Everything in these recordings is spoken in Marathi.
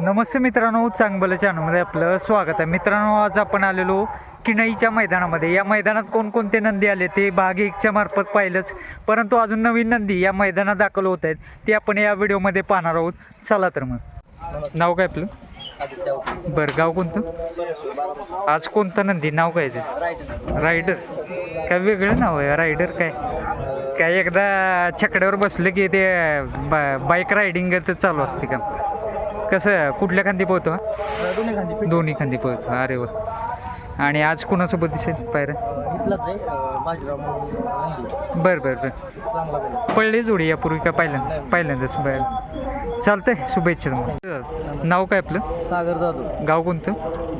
नमस्ते मित्रांनो चांगलं चॅनलमध्ये आपलं स्वागत आहे. मित्रांनो आज आपण आलेलो किणईच्या मैदानामध्ये. या मैदानात कोणकोणते नंदी आले ते भाग एकच्या मार्फत पाहिलंच. परंतु अजून नवीन नंदी या मैदानात दाखल होत आहेत. ते आपण या व्हिडिओमध्ये पाहणार आहोत. चला तर मग. नाव काय आपलं? बरं गाव कोणतं? आज कोणतं नंदी? नाव काय ते? रायडर. काय वेगळं नाव आहे? रायडर काय? काय एकदा छकड्यावर बसलं की ते बाईक रायडिंग चालू असते का? कसं कुठल्या खांदी पोहतो हा? दोन्ही खांदी दोन्ही खांदी पोहतो. अरे वा. आणि आज कोणासोबत दिसेल पायऱ्या. बरं बरं बरं. पडली जोडी यापूर्वी का पहिल्यांदा पहिल्यांदाच बरं चालतंय शुभेच्छा तुम्हाला. नाव काय आपलं? सागर जाधव. गाव कोणतं?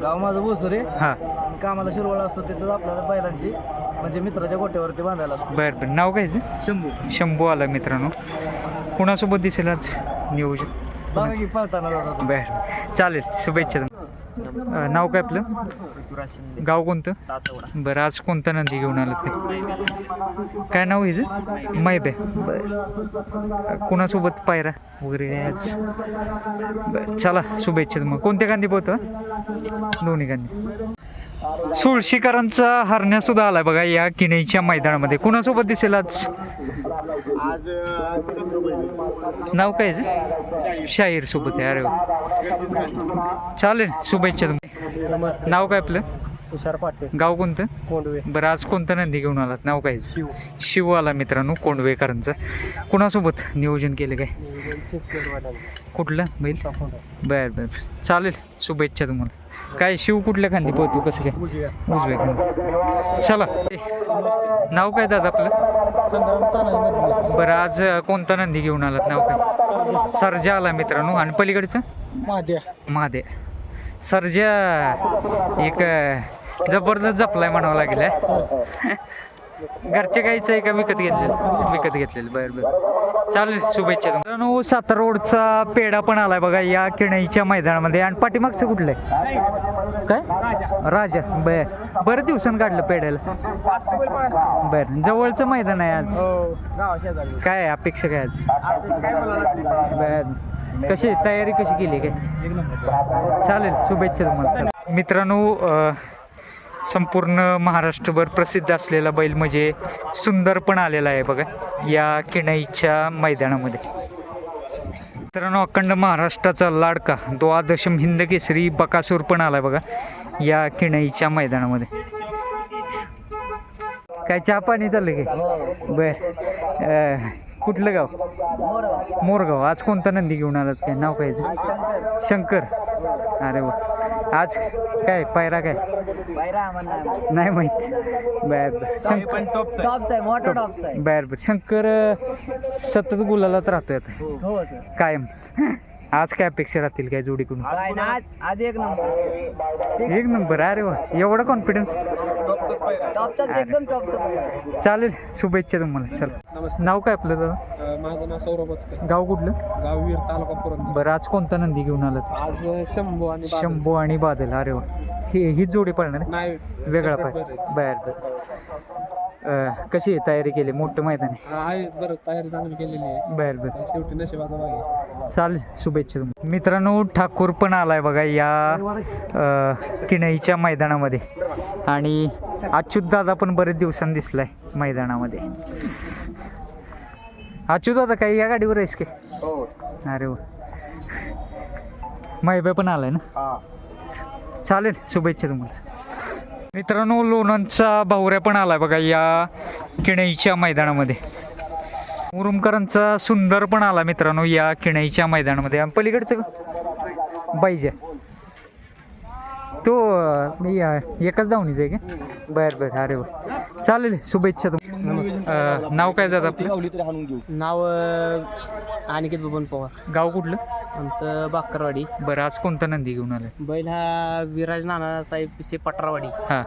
गाव माझं बोसरे हां. कामाला शिरवळ असतो तिथं आपल्याला बैलांची म्हणजे मित्राच्या गोट्यावरती बांधायला असतो. बरं बरं. नाव काय? शंभू. शंभू आला मित्रांनो. कुणासोबत दिसेल आज नियोजन? बरं. चालेल शुभेच्छा तुम्हाला. नाव काय आपलं? गाव कोणतं? तातवडा बरं आज कोणता नंदी घेऊन आलं ते काय नाव हिचं मैबे. बरं. कुणासोबत पायरा वगैरे आज? बरं चला शुभेच्छा मग कोणत्या गांधी पोहतो दोन्ही गांधी. सुळशीकरांचा हरण्या सुद्धा आलाय बघा या किणईच्या मैदानामध्ये. कुणासोबत दिसेल आज? आज नाव काय याचं? शाहीर सोबत आहे अरे वा. चालेल शुभेच्छा तुम्ही नमस्ते नाव काय आपलं तुषार पाटील. गाव कोणतं? कोंडवे. बरं आज कोणतं नंदी घेऊन आलात? नाव काय? शिव. शिव आला मित्रांनो कोंडवेकरांचं. कुणासोबत नियोजन केलं काय? कुठलं बैल? बर बर. चालेल शुभेच्छा तुम्हाला. काय शिव कुठल्या खांदी पोहतो? कसं काय? उजव्या. खांदी. चला. ए, नाव काय दादा आपलं? बरं आज कोणता नंदी घेऊन आलात? नाव काय? सर्जा. आला मित्रांनो. आणि पलीकडचं? महादे सर्जा एक जबरदस्त जपलाय म्हणावं लागेल हे. घरचे गाईचं आहे का विकत घेतलेलं विकत घेतलेलं बरं बरं. चालेल शुभेच्छा. मित्रांनो सातारा रोडचा पेढा पण आलाय बघा या किणईच्या मैदानामध्ये. आणि पाठीमागचं कुठलं आहे काय? राजा. बर. बरं दिवसानं काढलं पेढ्याला. बरं. जवळचं मैदान आहे आज. शेजारी. काय आहे? अपेक्षा काय आज? बर. कशी तयारी कशी केली काय? चालेल शुभेच्छा तुम्हाला मित्रांनो संपूर्ण महाराष्ट्रभर प्रसिद्ध असलेला बैल म्हणजे सुंदर पण आलेला आहे बघा या किणाईच्या मैदानामध्ये. मित्रांनो अखंड महाराष्ट्राचा लाडका द्वादशम हिंद केसरी बकासूर पण आला बघा या किणाईच्या मैदानामध्ये. काय चहा पाणी चाललं काय बर कुठलं गाव? मोरगाव. आज कोणता नंदी घेऊन आलात काय? नाव काय? शंकर. अरे वा. आज काय? पायरा काय? नाही माहीत. बर बर. शंकर बर बर. शंकर सतत गुलालात राहतोय आता. हो सर. कायम. आज काय अपेक्षा राहतील काय जोडीकडून? काय ना आज आज एक नंबर. एक नंबर. अरे वा. एवढा कॉन्फिडन्स टॉपचा एकदम टॉपचा चालेल शुभेच्छा तुम्हाला. चल. नमस्ते नाव काय आपलं दादा? माझं नाव सौरभ गाव कुठलं? गाव वीर तालुका पुरंदर. बरं आज कोणता नंदी घेऊन आलात आज शंभू आणि बादल. शंभू आणि बादल. अरे वा. ही हीच जोडी पळणार आहे? नाही. वेगळा separate पाय बरं बर. अं, कशी आहे तयारी केली? मोठं मैदान आहे? बरं तयारी चांगली केलेली आहे. बर बर. शेवटी नशिबाचा भाग आहे. चालेल शुभेच्छा तुम्हाला. मित्रांनो ठाकूर पण आलाय बघा या अं, किणईच्या मैदानामध्ये. आणि अच्युत दादा पण बरेच दिवसांनी दिसलाय मैदानामध्ये. अच्युत दादा काही या गाडीवर आहेस की? हो. अरे वा. माहिबे पण आलाय ना? चालेल शुभेच्छा तुम्हाला. मित्रांनो लोणंदचा भावऱ्या पण आलाय बघा या किणईच्या मैदानामध्ये. मुरुमकरांचा सुंदर पण आला मित्रांनो या किणईच्या मैदानामध्ये. आणि पलीकडचं का? तो मी एकाच धावणीचा आहे का? बर बर अरे वा. चालेल शुभेच्छा तुम नाव काय दादा आपलं? नाव अनिकेत बबन पवार. गाव कुठलं? आमचं बाकरवाडी. बरं आज कोणता नंदी घेऊन आलाय? बैल हा विराज नाना साहेब पिसे पटरावाडी. हां.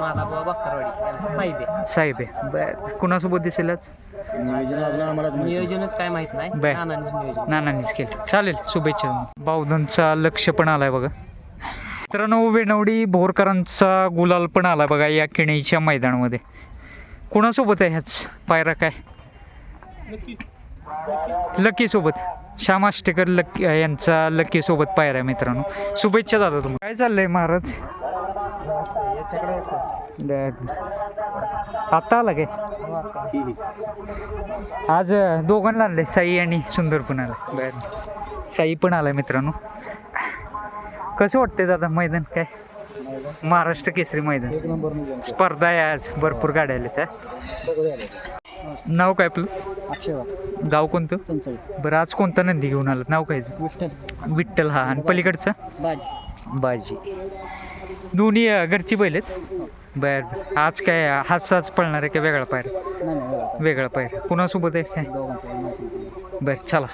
माझा बाबा बाकरवाडी. साहेब आहे. साहेब आहे. बर कुणासोबत दिसेल आज? नियोजनच काय माहीत नाही. बर. नानांनीच नियोजन. नानांनीच केलं. चालेल शुभेच्छा. बावधनचा लक्ष पण आलाय बघा. मित्रांनो वेणवडी भोरकरांचा गुलाल पण आलाय बघा या किणीच्या मैदानामध्ये. कुणासोबत आहे ह्याच? पायरा काय? लकी सोबत. श्याम आष्टेकर लक्की यांचा लक्की सोबत पायरा आहे मित्रांनो. शुभेच्छा दादा तुम्हाला. काय चाललंय महाराज. आता आला काय? आज दोघांना आणले साई आणि सुंदर पण आला. साई पण आलाय मित्रांनो. कसं वाटतंय दादा मैदान काय? महाराष्ट्र केसरी मैदान. स्पर्धा आहे आज भरपूर गाड्या आल्या त्या नाव काय आपलं? गाव कोणतं? बरं आज कोणता नंदी घेऊन आलात? नाव काय विठ्ठल. हा. आणि पलीकडचं? बाजी. बाजी. दोन्ही घरची बैल बर. आज काय हाच हाच पळणार आहे का वेगळा पायर? वेगळा पायर. कुणासोबत आहे? काय बरं चला.